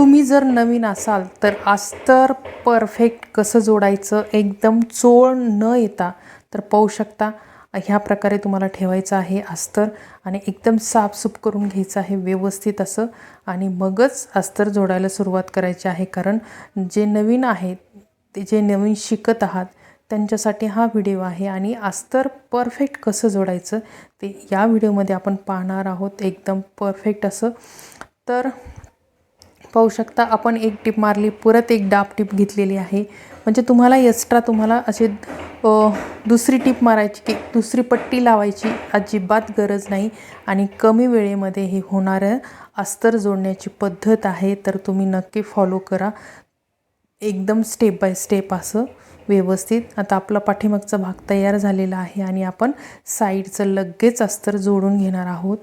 तुम्ही जर नवीन असाल तर अस्तर परफेक्ट कसं जोडायचं एकदम चोळ न येता तर पाहू शकता. ह्या प्रकारे तुम्हाला ठेवायचं आहे अस्तर आणि एकदम साफसूफ करून घ्यायचं आहे व्यवस्थित असं. आणि मगच अस्तर जोडायला सुरुवात करायची आहे. कारण जे नवीन आहेत ते जे नवीन शिकत आहात त्यांच्यासाठी हा व्हिडिओ आहे. आणि अस्तर परफेक्ट कसं जोडायचं ते या व्हिडिओमध्ये आपण पाहणार आहोत. एकदम परफेक्ट असं. तर पाहू शकता आपण एक टिप मारली परत एक डाब टिप घेतलेली आहे. म्हणजे तुम्हाला एक्स्ट्रा तुम्हाला असे दुसरी टिप मारायची की दुसरी पट्टी लावायची अजिबात गरज नाही आणि कमी वेळेमध्ये हे होणारं अस्तर जोडण्याची पद्धत आहे तर तुम्ही नक्की फॉलो करा. एकदम स्टेप बाय स्टेप असं व्यवस्थित. आता आपला पाठीमागचा भाग तयार झालेला आहे आणि आपण साईडचं लगेच अस्तर जोडून घेणार आहोत.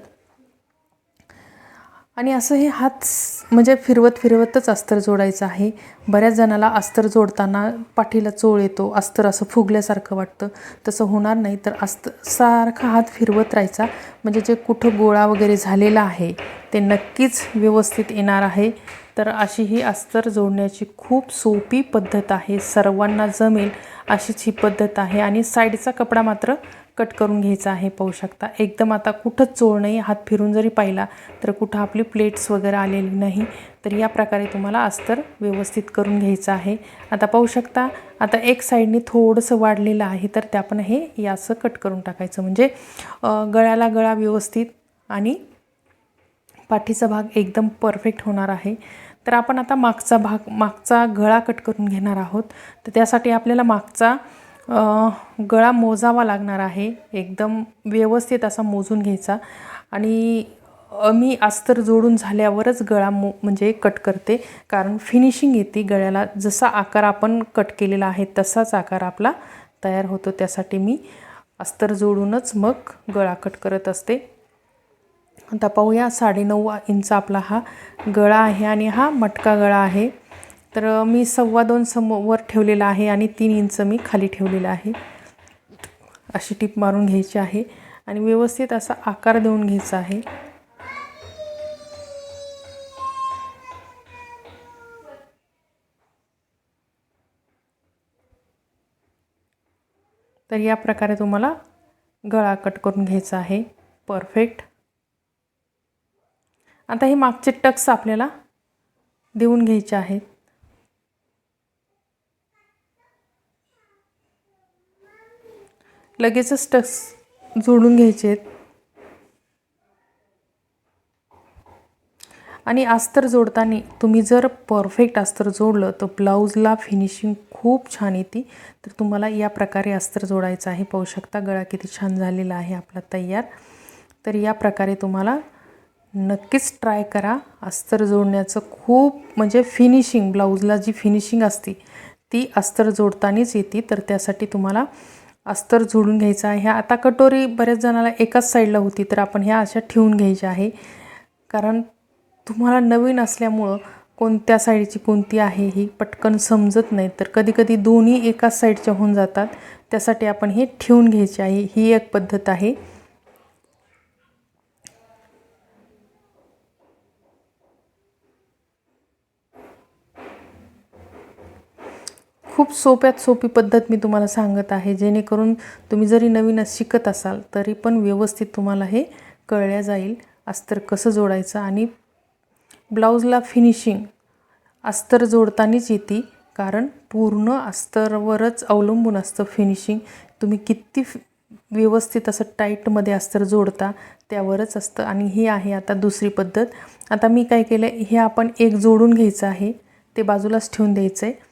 आणि असं हे हात म्हणजे फिरवत फिरवतच अस्तर जोडायचं आहे. बऱ्याच जणाला अस्तर जोडताना पाठीला चोळ येतो अस्तर असं फुगल्यासारखं वाटतं. तसं होणार नाही तर अस्तर सारखा हात फिरवत राहायचा. म्हणजे जे कुठं गोळा वगैरे झालेला आहे ते नक्कीच व्यवस्थित येणार आहे. तर अशी ही अस्तर जोडण्याची खूप सोपी पद्धत आहे. सर्वांना जमेल अशीच ही पद्धत आहे. आणि साईडचा कपडा मात्र कट करून घ्यायचा आहे पाहू शकता. एकदम आता कुठंच चोळ नाही हात फिरून जरी पाहिला तर कुठं आपली प्लेट्स वगैरे आलेली नाही तर या प्रकारे तुम्हाला अस्तर व्यवस्थित करून घ्यायचं आहे. आता पाहू शकता आता एक साईडने थोडंसं वाढलेलं आहे तर ते आपण हे या असं कट करून टाकायचं. म्हणजे गळ्याला गळा व्यवस्थित आणि पाठीचा भाग एकदम परफेक्ट होणार आहे. तर आपण आता मागचा भाग मागचा गळा कट करून घेणार आहोत. तर त्यासाठी आपल्याला मागचा गळा मोजावा लागणार आहे. एकदम व्यवस्थित असा मोजून घ्यायचा. आणि मी अस्तर जोडून झाल्यावरच गळा मो म्हणजे कट करते. कारण फिनिशिंग येते गळ्याला. जसा आकार आपण कट केलेला आहे तसाच आकार आपला तयार होतो. त्यासाठी मी अस्तर जोडूनच मग गळा कट करत असते. आता पाहूया साडेनऊ इंच आपला हा गळा आहे आणि हा मटका गळा आहे. तर मी सव्वा दोन समोर वर ठेवलेला आहे आणि तीन इंच मी खाली ठेवलेला आहे. अशी टीप मारून घ्यायची आहे. आणि व्यवस्थित असा आकार देऊन घ्यायचा आहे. तर या प्रकारे तुम्हाला गळा कट करून घ्यायचा आहे. परफेक्ट. आता हे मागचे टक्स आपल्याला देऊन घ्यायचे आहेत. लगेचच टक्स जोडून घ्यायचे आहेत. आणि अस्तर जोडताना तुम्ही जर परफेक्ट अस्तर जोडलं तर ब्लाऊजला फिनिशिंग खूप छान येते. तर तुम्हाला या प्रकारे अस्तर जोडायचं आहे. पाहू शकता गळा किती छान झालेला आहे आपला तयार. तर या प्रकारे तुम्हाला नक्कीच ट्राय करा. अस्तर जोडण्याचं खूप म्हणजे फिनिशिंग ब्लाऊजला जी फिनिशिंग असते ती अस्तर जोडतानाच येते. तर त्यासाठी तुम्हाला अस्तर जोडून घ्यायचा आहे. ह्या आता कटोरी बऱ्याच जणाला एकाच साईडला होती तर आपण ह्या अशा ठेवून घ्यायच्या आहे. कारण तुम्हाला नवीन असल्यामुळं कोणत्या साईडची कोणती आहे ही पटकन समजत नाही. तर कधीकधी दोन्ही एकाच साईडच्या होऊन जातात. त्यासाठी आपण हे ठेवून घ्यायचे आहे. ही एक पद्धत आहे. खूप सोप्यात सोपी पद्धत मी तुम्हाला सांगत आहे. जेणेकरून तुम्ही जरी नवीन शिकत असाल तरी पण व्यवस्थित तुम्हाला हे कळल्या जाईल अस्तर कसं जोडायचं आणि ब्लाऊजला फिनिशिंग अस्तर जोडतानाच येते कारण पूर्ण अस्तरवरच अवलंबून असतं फिनिशिंग. तुम्ही किती व्यवस्थित असं टाईटमध्ये अस्तर जोडता त्यावरच असतं. आणि ही आहे आता दुसरी पद्धत. आता मी काय केलं हे आपण एक जोडून घ्यायचं आहे ते बाजूलाच ठेवून द्यायचं आहे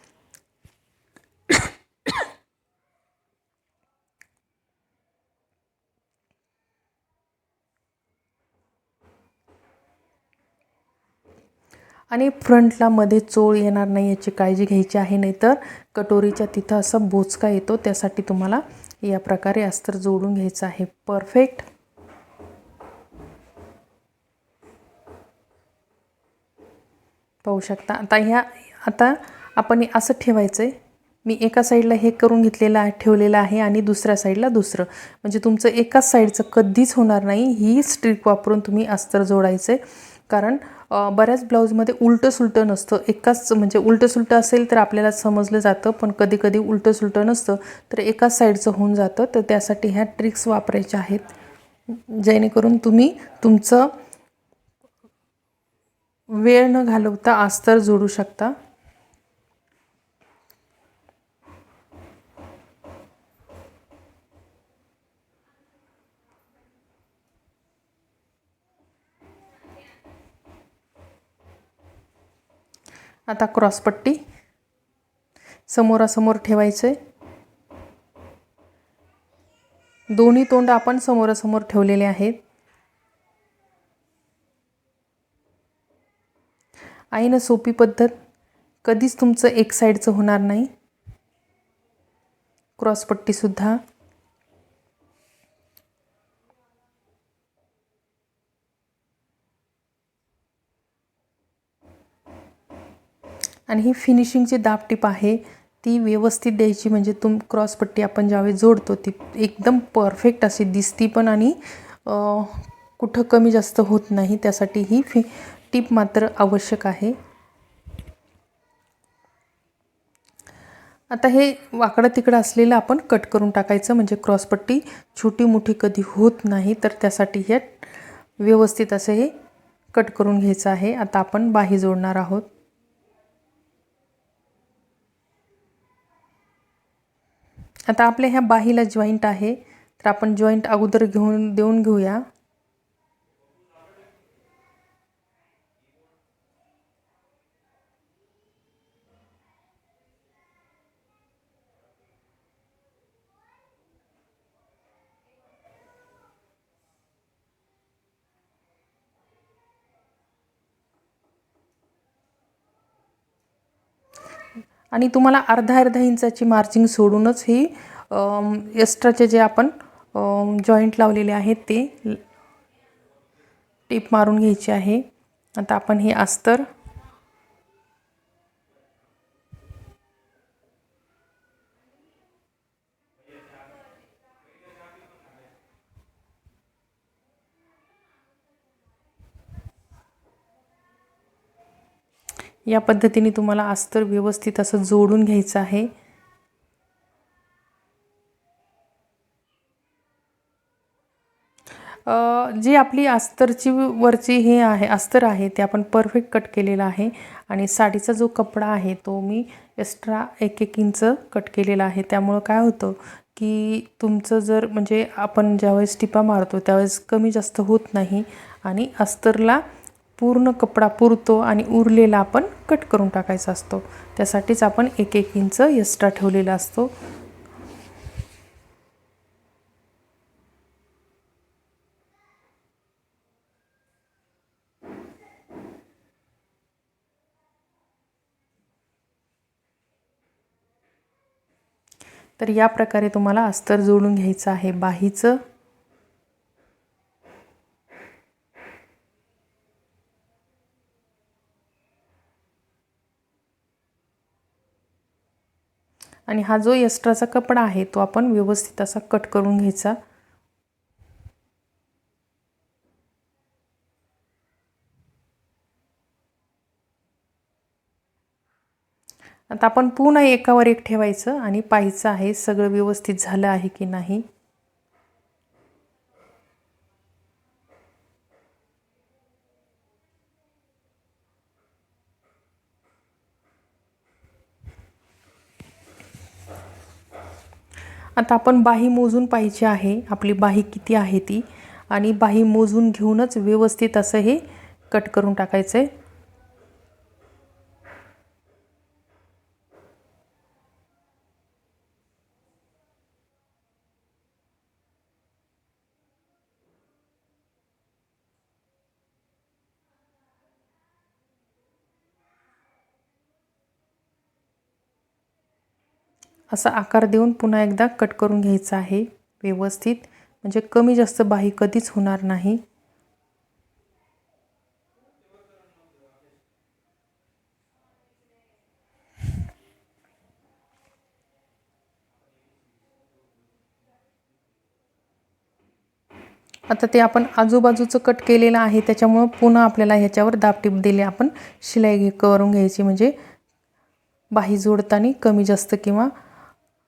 आणि फ्रंटला मध्ये चोळ येणार नाही याची काळजी घ्यायची आहे नाहीतर कटोरीच्या तिथं असा बोचका येतो त्यासाठी तुम्हाला या प्रकारे अस्तर जोडून घ्यायचं आहे. परफेक्ट पाहू शकता. आता ह्या आता आपण असं ठेवायचं आहे मी एका साईडला हे करून घेतलेलं आहे ठेवलेलं आहे आणि दुसऱ्या साईडला दुसरं. म्हणजे तुमचं एकाच साईडचं कधीच होणार नाही ही स्ट्रिक वापरून तुम्ही अस्तर जोडायचं आहे कारण बऱ्याच ब्लाऊजमध्ये उलटं सुलटं नसतं. एकाच म्हणजे उलटं सुलटं असेल तर आपल्याला समजलं जातं पण कधी कधी उलटं सुलटं नसतं तर एकाच साईडचं होऊन जातं. तर त्यासाठी ह्या ट्रिक्स वापरायच्या आहेत. जेणेकरून तुम्ही तुमचं वेळ न घालवता अस्तर जोडू शकता. आता क्रॉसपट्टी समोरासमोर ठेवायचं आहे दोन्ही तोंड आपण समोरासमोर ठेवलेले आहेत. आहे ना सोपी पद्धत. कधीच तुमचं एक साईडचं होणार नाही. क्रॉसपट्टीसुद्धा आणि ही फिनिशिंगची दाबटीप आहे ती व्यवस्थित द्यायची. म्हणजे तुम क्रॉसपट्टी आपण ज्यावेळेस जोडतो ती एकदम परफेक्ट अशी दिसती पण आणि कुठं कमी जास्त होत नाही त्यासाठी ही फि टीप मात्र आवश्यक आहे. आता हे वाकडं तिकडं असलेलं आपण कट करून टाकायचं. म्हणजे क्रॉसपट्टी छोटी मोठी कधी होत नाही तर त्यासाठी हे व्यवस्थित असं हे कट करून घ्यायचं आहे. आता आपण बाही जोडणार आहोत. आता आपल्या ह्या बाहीला जॉईंट आहे तर आपण जॉईंट अगोदर घेऊन देऊन घेऊया. आणि तुम्हाला अर्धा अर्धा इंचाची मार्जिंग सोडूनच ही एक्स्ट्राचे जे आपण जॉईंट लावलेले आहेत ते टीप मारून घ्यायची आहे. आता आपण हे अस्तर या पद्धतीने तुम्हाला अस्तर व्यवस्थित असं जोडून घ्यायचं आहे. जी आपली अस्तरची वरची हे आहे अस्तर आहे ते आपण परफेक्ट कट केलेलं आहे. आणि साडीचा जो कपडा आहे तो मी एक्स्ट्रा एक एक इंच कट केलेला आहे. त्यामुळं काय होतं की तुमचं जर म्हणजे आपण ज्यावेळेस टिपा मारतो त्यावेळेस कमी जास्त होत नाही. आणि अस्तरला पूर्ण कपडा पुरतो आणि उरलेला आपण कट करून टाकायचा असतो. त्यासाठीच आपण एक एक इंच एक्स्ट्रा ठेवलेला असतो. तर या प्रकारे तुम्हाला अस्तर जोडून घ्यायचं आहे. बाहीचं आणि हा जो एक्स्ट्राचा कपडा आहे तो आपण व्यवस्थित असा कट करून घ्यायचा. आता आपण पुन्हा एकावर एक ठेवायचं आणि पाहायचं आहे सगळं व्यवस्थित झालं आहे की नाही. आता आपण बाही मोजून पाहिजे आहे. आपली बाही किती आहे ती? आणि बाही मोजून घेऊनच व्यवस्थित असं हे कट करून टाकायचं आहे असा आकार देऊन पुन्हा एकदा कट करून घ्यायचा आहे. व्यवस्थित. म्हणजे कमी जास्त बाही कधीच होणार नाही. आता ते आपण आजूबाजूचं कट केलेलं आहे. त्याच्यामुळं पुन्हा आपल्याला ह्याच्यावर दाबटीप दिले आपण. शिलाई करून घ्यायची. म्हणजे बाही जोडताना कमी जास्त किंवा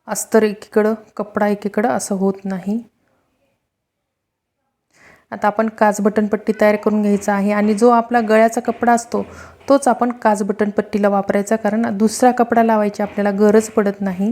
अस्तर एकीकडं कपडा एकीकडं असं होत नाही. आता आपण काच बटनपट्टी तयार करून घ्यायचा आहे आणि जो आपला गळ्याचा कपडा असतो तोच आपण काच बटनपट्टीला वापरायचा कारण दुसरा कपडा लावायची आपल्याला गरज पडत नाही.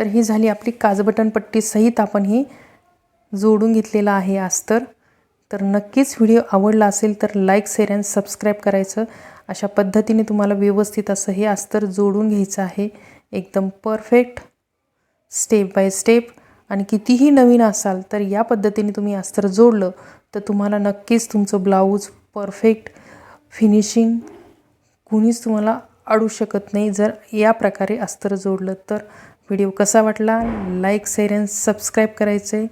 तर ही झाली आपली काजबटन पट्टी सहित आपण ही जोडून घेतलेलं आहे अस्तर तर. नक्कीच व्हिडिओ आवडला असेल तर लाईक शेअर अँड सबस्क्राईब करायचं. अशा पद्धतीने तुम्हाला व्यवस्थित असं हे अस्तर जोडून घ्यायचं आहे. एकदम परफेक्ट स्टेप बाय स्टेप. आणि कितीही नवीन असाल तर या पद्धतीने तुम्ही अस्तर जोडलं तर तुम्हाला नक्कीच तुमचं ब्लाऊज परफेक्ट फिनिशिंग कुणीच तुम्हाला अडू शकत नाही जर या प्रकारे अस्तर जोडलं तर. व्हिडिओ कसा वाटला? लाईक शेअर अँड सबस्क्राईब करायचं आहे